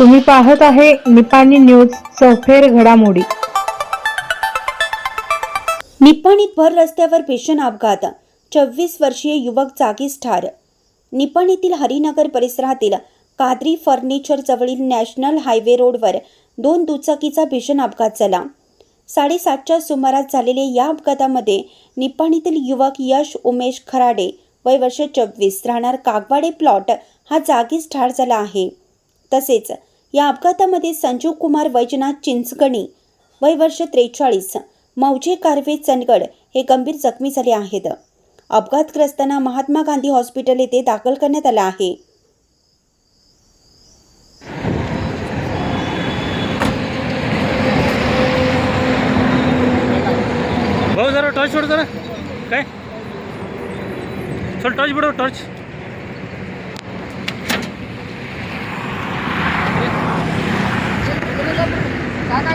तुम्ही पाहत आहे निपाणी न्यूज सफेर घडामोडी. निपाणीत भर रस्त्यावर भीषण अपघात चोवीस वर्षीय युवक जागीच ठार. निपाणीतील हरिनगर परिसरातील कादरी फर्निचर जवळील नॅशनल हायवे रोडवर दोन दुचाकीचा भीषण अपघात झाला. साडेसातच्या सुमारास झालेल्या या अपघातामध्ये निपाणीतील युवक यश उमेश खराडे वय वर्ष चोवीस राहणार कागवाडे प्लॉट हा जागीच ठार झाला आहे. तसेच या अपघातामध्ये संजीव कुमार वैजनाथ चिंचगणी वय वर्ष त्रेचाळीस मौजे कारवे चंदगड हे गंभीर जखमी झाले आहेत. अपघातग्रस्तांना महात्मा गांधी हॉस्पिटल येथे दाखल करण्यात आलं आहे. भाऊ जरा टॉर्च सोड जरा. काय? चल टॉर्च बुडव टॉर्च